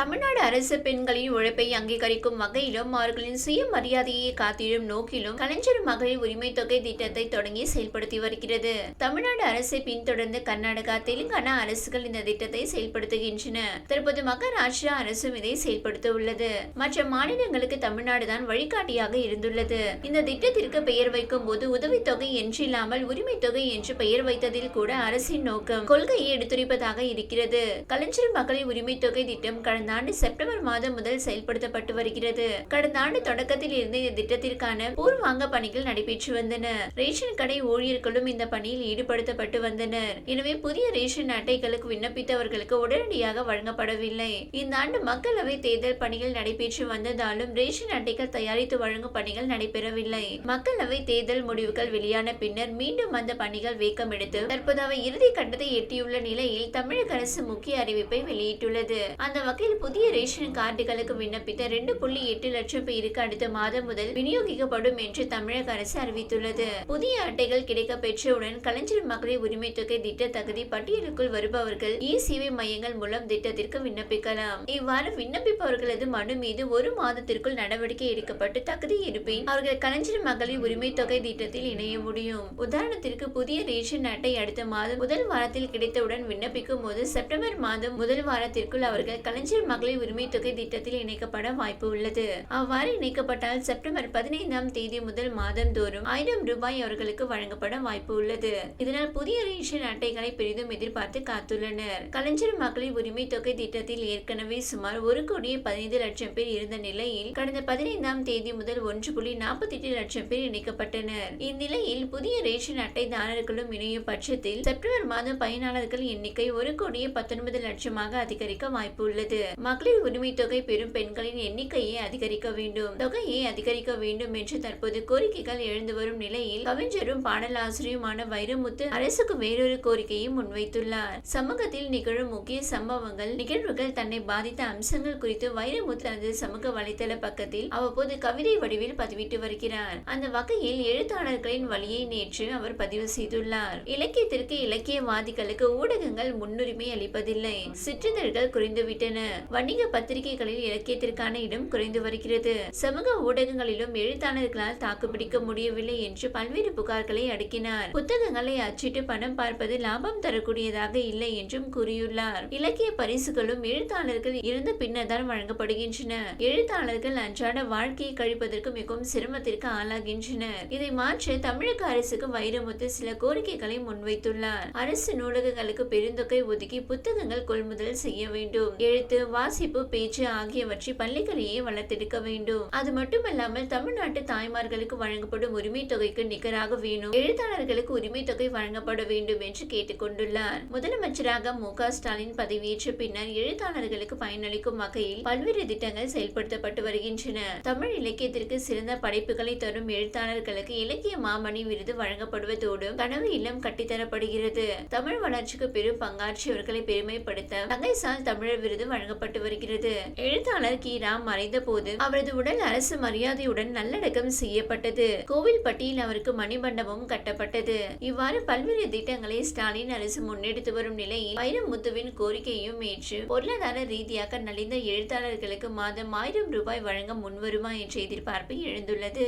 தமிழ்நாடு அரசு பெண்களின் உழைப்பை அங்கீகரிக்கும் வகையிலும் அவர்களின் சுயமரியாதையை காத்திடும் நோக்கிலும் கலைஞர் மகளிர் உரிமை தொகை திட்டத்தை தொடங்கி செயல்படுத்தி வருகிறது. தமிழ்நாடு அரசை பின்தொடர்ந்து கர்நாடகா தெலுங்கானா அரசுகள் இந்த திட்டத்தை செயல்படுத்துகின்றன. தற்போது மகாராஷ்டிரா அரசும் இதை செயல்படுத்த உள்ளது மற்ற மாநிலங்களுக்கு தமிழ்நாடு தான் வழிகாட்டியாக இருந்துள்ளது. இந்த திட்டத்திற்கு பெயர் வைக்கும் போது உதவித்தொகை என்றில்லாமல் உரிமை தொகை என்று பெயர் வைத்ததில் கூட அரசின் நோக்கம் கொள்கையை எடுத்துரைப்பதாக இருக்கிறது. கலைஞர் மகளிர் உரிமை தொகை திட்டம் கடந்த ஆண்டு செப்டம்பர் மாதம் முதல் செயல்படுத்தப்பட்டு வருகிறது. கடந்த ஆண்டு தொடக்கத்தில் இருந்து இந்த திட்டத்திற்கான பூர்வாங்க பணிகள் நடைபெற்று வந்தன. ரேஷன் கடை ஊழியர்களும் இந்த பணியில் ஈடுபடுத்தப்பட்டு வந்தனர். எனவே புதிய ரேஷன் அட்டைகளுக்கு விண்ணப்பித்தவர்களுக்கு உடனடியாக வழங்கப்படவில்லை. இந்த ஆண்டு மக்களவை தேர்தல் பணிகள் நடைபெற்று வந்ததாலும் ரேஷன் அட்டைகள் தயாரித்து வழங்கும் பணிகள் நடைபெறவில்லை. மக்களவை தேர்தல் முடிவுகள் வெளியான பின்னர் மீண்டும் அந்த பணிகள் வேக்கம் எடுத்து தற்போது அவை இறுதி கட்டத்தை எட்டியுள்ள நிலையில் தமிழக அரசு முக்கிய அறிவிப்பை வெளியிட்டுள்ளது. அந்த வகையில் புதிய ரேஷன் கார்டுகளுக்கு விண்ணப்பித்த ரெண்டு புள்ளி எட்டு லட்சம் பேருக்கு அடுத்த மாதம் முதல் விநியோகிக்கப்படும் என்று தமிழக அரசு அறிவித்துள்ளது. புதிய அட்டைகள் கிடைக்க பெற்றவுடன் கலைஞர் மகளிர் உரிமை தொகை திட்ட தகுதி பட்டியலுக்குள் வருபவர்கள் இ சேவை மையங்கள் மூலம் திட்டத்திற்கு விண்ணப்பிக்கலாம். இவ்வாறு விண்ணப்பிப்பவர்களது மனு மீது ஒரு மாதத்திற்குள் நடவடிக்கை எடுக்கப்பட்டு தகுதி இருப்பின் அவர்கள் கலைஞர் மகளிர் உரிமை தொகை திட்டத்தில் இணைய முடியும். உதாரணத்திற்கு புதிய ரேஷன் அட்டை அடுத்த மாதம் முதல் வாரத்தில் கிடைத்தவுடன் விண்ணப்பிக்கும் போது செப்டம்பர் மாதம் முதல் வாரத்திற்குள் அவர்கள் கலைஞர் மகளிர் உரிமை தொகை திட்டத்தில் இணைக்கப்பட வாய்ப்பு உள்ளது. அவ்வாறு இணைக்கப்பட்டால் செப்டம்பர் பதினைந்தாம் தேதி முதல் மாதந்தோறும் ஆயிரம் ரூபாய் அவர்களுக்கு வழங்கப்பட வாய்ப்பு உள்ளது. இதனால் புதிய ரேஷன் அட்டைகளை பெரிதும் எதிர்பார்த்து காத்துள்ளனர். கலைஞர் மகளிர் உரிமை தொகை திட்டத்தில் ஏற்கனவே சுமார் ஒரு கோடியே பதினைந்து லட்சம் பேர் இருந்த நிலையில் கடந்த பதினைந்தாம் தேதி முதல் ஒன்று புள்ளி நாற்பத்தி எட்டு லட்சம் பேர் இணைக்கப்பட்டனர். இந்நிலையில் புதிய ரேஷன் அட்டைதாரர்களும் இணையும் பட்சத்தில் செப்டம்பர் மாதம் பயனாளர்கள் எண்ணிக்கை ஒரு கோடியே பத்தொன்பது லட்சமாக அதிகரிக்க வாய்ப்பு உள்ளது. மகளிர் உரிமை தொகை பெறும் பெண்களின் எண்ணிக்கையை அதிகரிக்க வேண்டும். தொகையை அதிகரிக்க வேண்டும் என்று தற்போது கோரிக்கைகள் எழுந்து வரும் நிலையில் கவிஞரும் பாடலாசிரியுமான வைரமுத்து அரசுக்கு வேறொரு கோரிக்கையை முன்வைத்துள்ளார். சமூகத்தில் நிகழும் முக்கிய சம்பவங்கள் நிகழ்வுகள் தன்னை பாதித்த அம்சங்கள் குறித்து வைரமுத்து தனது சமூக வலைதள பக்கத்தில் அவ்வப்போது கவிதை வடிவில் பதிவிட்டு வருகிறார். அந்த வகையில் எழுத்தாளர்களின் வழியை நேற்று அவர் பதிவு செய்துள்ளார். இலக்கியத்திற்கு இலக்கியவாதிகளுக்கு ஊடகங்கள் முன்னுரிமை அளிப்பதில்லை. சிற்றிதழ்கள் குறைந்துவிட்டன. வணிக பத்திரிகைகளில் இலக்கியத்திற்கான இடம் குறைந்து வருகிறது. சமூக ஊடகங்களிலும் எழுத்தாளர்களால் தாக்குப்பிடிக்க முடியவில்லை என்று பல்வேறு புகார்களை அடுக்கினார். புத்தகங்களை அச்சிட்டு பணம் பார்ப்பது லாபம் தரக்கூடியதாக இல்லை என்றும் கூறியுள்ளார். இலக்கிய பரிசுகளும் எழுத்தாளர்கள் இருந்த பின்னர் தான் வழங்கப்படுகின்றன. எழுத்தாளர்கள் அன்றாட வாழ்க்கையை கழிப்பதற்கு மிகவும் சிரமத்திற்கு ஆளாகின்றனர். இதை மாற்ற தமிழக அரசுக்கு வைரமுத்து சில கோரிக்கைகளை முன்வைத்துள்ளார். அரசு நூலகங்களுக்கு பெருந்தொகை ஒதுக்கி புத்தகங்கள் கொள்முதல் செய்ய வேண்டும். எழுத்து வாசிப்பு பேச்சு ஆகியவற்றை பள்ளிகளையே வளர்த்தெடுக்க வேண்டும். அது மட்டுமல்லாமல் தமிழ்நாட்டு தாய்மார்களுக்கு வழங்கப்படும் உரிமை தொகைக்கு நிகராக வேணும். எழுத்தாளர்களுக்கு உரிமை தொகை வழங்கப்பட வேண்டும் என்று கேட்டுக்கொண்டுள்ளார் முதலமைச்சராக மு ஸ்டாலின் பதவியேற்ற பின்னர் எழுத்தாளர்களுக்கு பயனளிக்கும் வகையில் பல்வேறு திட்டங்கள் செயல்படுத்தப்பட்டு வருகின்றன தமிழ் இலக்கியத்திற்கு சிறந்த படைப்புகளை தரும் எழுத்தாளர்களுக்கு இலக்கிய மாமணி விருது வழங்கப்படுவதோடு கனவு இல்லம் கட்டித்தரப்படுகிறது. தமிழ் வளர்ச்சிக்கு பெரும் பங்காற்றியவர்களை பெருமைப்படுத்த தங்கைசால் தமிழர் விருது வழங்கப்பட்டு வருகிறது. எழுத்தாளர் கீரா மறைந்த போது அவரது உடல் அரசு மரியாதையுடன் நல்லடக்கம் செய்யப்பட்டது. கோவில்பட்டியில் அவருக்கு மணிமண்டபம் கட்டப்பட்டது. இவ்வாறு பல்வேறு திட்டங்களை ஸ்டாலின் அரசு முன்னெடுத்து வரும் நிலையில் வைரமுத்துவின் கோரிக்கையும் ஏற்று பொருளாதார ரீதியாக நலிந்த எழுத்தாளர்களுக்கு மாதம் ஆயிரம் ரூபாய் வழங்க முன்வருமா என்ற எதிர்பார்ப்பு எழுந்துள்ளது.